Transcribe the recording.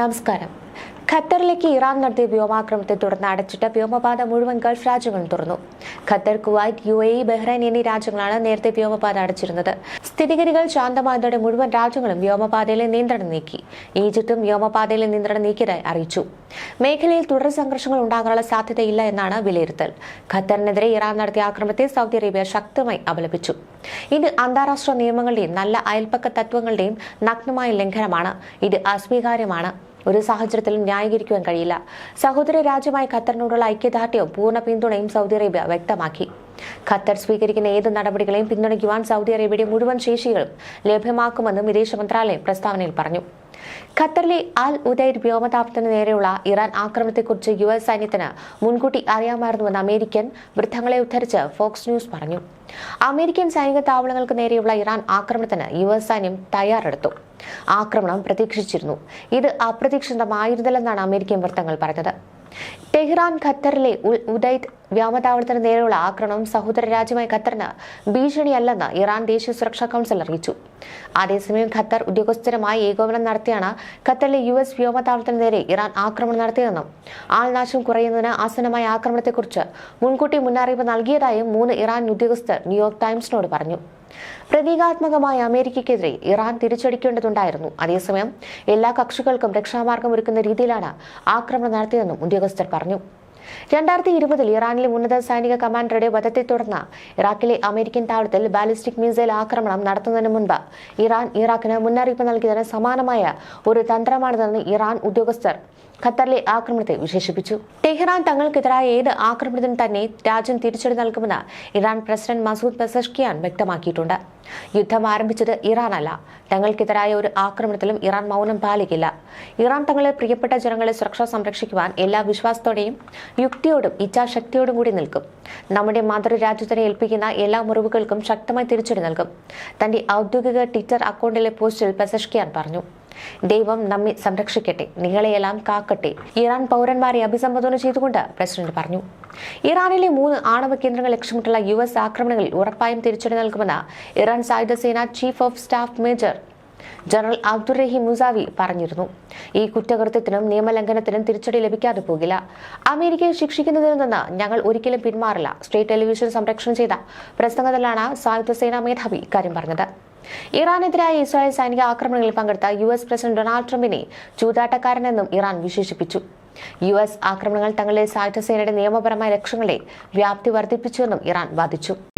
നമസ്കാരം. ഖത്തറിലേക്ക് ഇറാൻ നടത്തിയ വ്യോമാക്രമണത്തെ തുടർന്ന് അടച്ചിട്ട വ്യോമപാത മുഴുവൻ ഗൾഫ് രാജ്യങ്ങളും തുറന്നു. Qatar Kuwait U A Bahrain എന്നീ രാജ്യങ്ങളാണ് നേരത്തെ വ്യോമപാത അടച്ചിരുന്നത്. സ്ഥിതിഗതികൾ ശാന്തമായതോടെ മുഴുവൻ രാജ്യങ്ങളും വ്യോമപാതയിലെ നിയന്ത്രണം നീക്കി. ഈജിപ്തും വ്യോമപാതയിലെ നിയന്ത്രണം നീക്കിയതായി അറിയിച്ചു. മേഖലയിൽ തുടർ സംഘർഷങ്ങൾ ഉണ്ടാകാനുള്ള സാധ്യതയില്ല എന്നാണ് വിലയിരുത്തൽ. ഖത്തറിനെതിരെ ഇറാൻ നടത്തിയ ആക്രമണത്തെ സൗദി അറേബ്യ ശക്തമായി അപലപിച്ചു. ഇത് അന്താരാഷ്ട്ര നിയമങ്ങളുടെയും നല്ല അയൽപ്പക്ക തത്വങ്ങളുടെയും നഗ്നമായ ലംഘനമാണ്. ഇത് അസ്വീകാര്യമാണ്. ഒരു സാഹചര്യത്തിലും ന്യായീകരിക്കുവാൻ കഴിയില്ല. സഹോദര രാജ്യമായ ഖത്തറിനോടുള്ള ഐക്യദാർഢ്യവും പൂർണ പിന്തുണയും സൗദി അറേബ്യ വ്യക്തമാക്കി. ഖത്തർ സ്വീകരിക്കുന്ന ഏത് നടപടികളെയും പിന്തുണയ്ക്കുവാൻ സൗദി അറേബ്യയുടെ മുഴുവൻ ശേഷികളും ലഭ്യമാക്കുമെന്നും വിദേശ മന്ത്രാലയം പ്രസ്താവനയിൽ പറഞ്ഞു. ഖത്തറിലെ അൽ ഉദൈർ വ്യോമതാപത്തിന് നേരെയുള്ള ഇറാൻ ആക്രമണത്തെക്കുറിച്ച് യു എസ് സൈന്യത്തിന് മുൻകൂട്ടി അറിയാമായിരുന്നുവെന്ന് അമേരിക്കൻ വൃദ്ധങ്ങളെ ഉദ്ധരിച്ച് ഫോക്സ് ന്യൂസ് പറഞ്ഞു. അമേരിക്കൻ സൈനിക താവളങ്ങൾക്ക് നേരെയുള്ള ഇറാൻ ആക്രമണത്തിന് യു എസ് സൈന്യം തയ്യാറെടുത്തു. ആക്രമണം പ്രതീക്ഷിച്ചിരുന്നു. ഇത് അപ്രതീക്ഷിതമായിരുന്നില്ലെന്നാണ് അമേരിക്കൻ വൃത്തങ്ങൾ പറഞ്ഞത്. ടെഹ്റാൻ ഖത്തറിലെ ഉദൈദ് വ്യോമതാവളത്തിന് നേരെയുള്ള ആക്രമണം സഹോദര രാജ്യമായ ഖത്തറിന് ഭീഷണിയല്ലെന്ന് ഇറാൻ ദേശീയ സുരക്ഷാ കൗൺസിൽ അറിയിച്ചു. അതേസമയം ഖത്തർ ഉദ്യോഗസ്ഥരുമായി ഏകോപനം നടത്തിയാണ് ഖത്തറിലെ യു എസ് വ്യോമതാവളത്തിന് നേരെ ഇറാൻ ആക്രമണം നടത്തിയതെന്നും ആൾനാശം കുറയുന്നതിന് ആസന്നമായ ആക്രമണത്തെക്കുറിച്ച് മുൻകൂട്ടി മുന്നറിയിപ്പ് നൽകിയതായും മൂന്ന് ഇറാൻ ഉദ്യോഗസ്ഥർ ന്യൂയോർക്ക് ടൈംസിനോട് പറഞ്ഞു. പ്രതീകാത്മകമായ അമേരിക്കയ്ക്കെതിരെ ഇറാൻ തിരിച്ചടിക്കേണ്ടതുണ്ടായിരുന്നു. അതേസമയം എല്ലാ കക്ഷികൾക്കും രക്ഷാമാർഗം ഒരുക്കുന്ന രീതിയിലാണ് ആക്രമണം നടത്തിയതെന്നും ഉദ്യോഗസ്ഥർ പറഞ്ഞു. രണ്ടായിരത്തി ഇരുപതിൽ ഇറാനിലെ ഉന്നത സൈനിക കമാൻഡറുടെ വധത്തെ തുടർന്ന് ഇറാഖിലെ അമേരിക്കൻ താവളത്തിൽ ബാലിസ്റ്റിക് മിസൈൽ ആക്രമണം നടത്തുന്നതിന് മുൻപ് ഇറാൻ ഇറാഖിന് മുന്നറിയിപ്പ് നൽകിയതിന് സമാനമായ ഒരു തന്ത്രമാണിതെന്ന് ഇറാൻ ഉദ്യോഗസ്ഥർ ഖത്തറിലെ ആക്രമണത്തെ വിശേഷിപ്പിച്ചു. ടെഹ്റാൻ തങ്ങൾക്കെതിരായ ഏത് ആക്രമണത്തിനും തന്നെ രാജ്യം തിരിച്ചടി നൽകുമെന്ന് ഇറാൻ പ്രസിഡന്റ് മസൂദ് പെസഷ്കിയാൻ വ്യക്തമാക്കിയിട്ടുണ്ട്. യുദ്ധം ആരംഭിച്ചത് ഇറാനല്ല. തങ്ങൾക്കെതിരായ ഒരു ആക്രമണത്തിലും ഇറാൻ മൗനം പാലിക്കില്ല. ഇറാൻ തങ്ങളെ പ്രിയപ്പെട്ട ജനങ്ങളെ സുരക്ഷ സംരക്ഷിക്കുവാൻ എല്ലാ വിശ്വാസത്തോടെയും യുക്തിയോടും ഇച്ഛാശക്തിയോടും കൂടി നിൽക്കും. നമ്മുടെ മാതൃരാജ്യത്തിനെ ഏൽപ്പിക്കുന്ന എല്ലാ മുറിവുകൾക്കും ശക്തമായി തിരിച്ചടി നൽകും. തന്റെ ഔദ്യോഗിക ട്വിറ്റർ അക്കൗണ്ടിലെ പോസ്റ്റിൽ പെസഷ്കിയാൻ പറഞ്ഞു. ദൈവം നമ്മെ സംരക്ഷിക്കട്ടെ നിങ്ങളെയെല്ലാം കാക്കട്ടെ. ഇറാൻ പൗരന്മാരെ അഭിസംബോധന ചെയ്തുകൊണ്ട് പ്രസിഡന്റ് പറഞ്ഞു. ഇറാനിലെ മൂന്ന് ആണവ കേന്ദ്രങ്ങൾ ലക്ഷ്യമിട്ടുള്ള യു എസ് ആക്രമണങ്ങളിൽ ഉറപ്പായും തിരിച്ചടി നൽകുമെന്ന് ഇറാൻ സായുധ സേന chief of staff major general Abdolrahim Mousavi പറഞ്ഞിരുന്നു. ഈ കുറ്റകൃത്യത്തിനും നിയമലംഘനത്തിനും തിരിച്ചടി ലഭിക്കാതെ പോകില്ല. അമേരിക്കയെ ശിക്ഷിക്കുന്നതിൽ നിന്ന് ഞങ്ങൾ ഒരിക്കലും പിന്മാറില്ല സ്റ്റേറ്റ് ടെലിവിഷൻ സംരക്ഷണം ചെയ്ത പ്രസംഗത്തിലാണ് സായുധ സേനാ മേധാവി ഇക്കാര്യം പറഞ്ഞത്. ഇറാനെതിരായ ഇസ്രായേൽ സൈനിക ആക്രമണങ്ങളിൽ പങ്കെടുത്ത യു എസ് പ്രസിഡന്റ് ഡൊണാൾഡ് ട്രംപിനെ ചൂതാട്ടക്കാരനെന്നും ഇറാൻ വിശേഷിപ്പിച്ചു. യു എസ് ആക്രമണങ്ങൾ തങ്ങളുടെ സായുധ സേനയുടെ നിയമപരമായ ലക്ഷ്യങ്ങളെ വ്യാപ്തി വർദ്ധിപ്പിച്ചുവെന്നും ഇറാൻ വാദിച്ചു.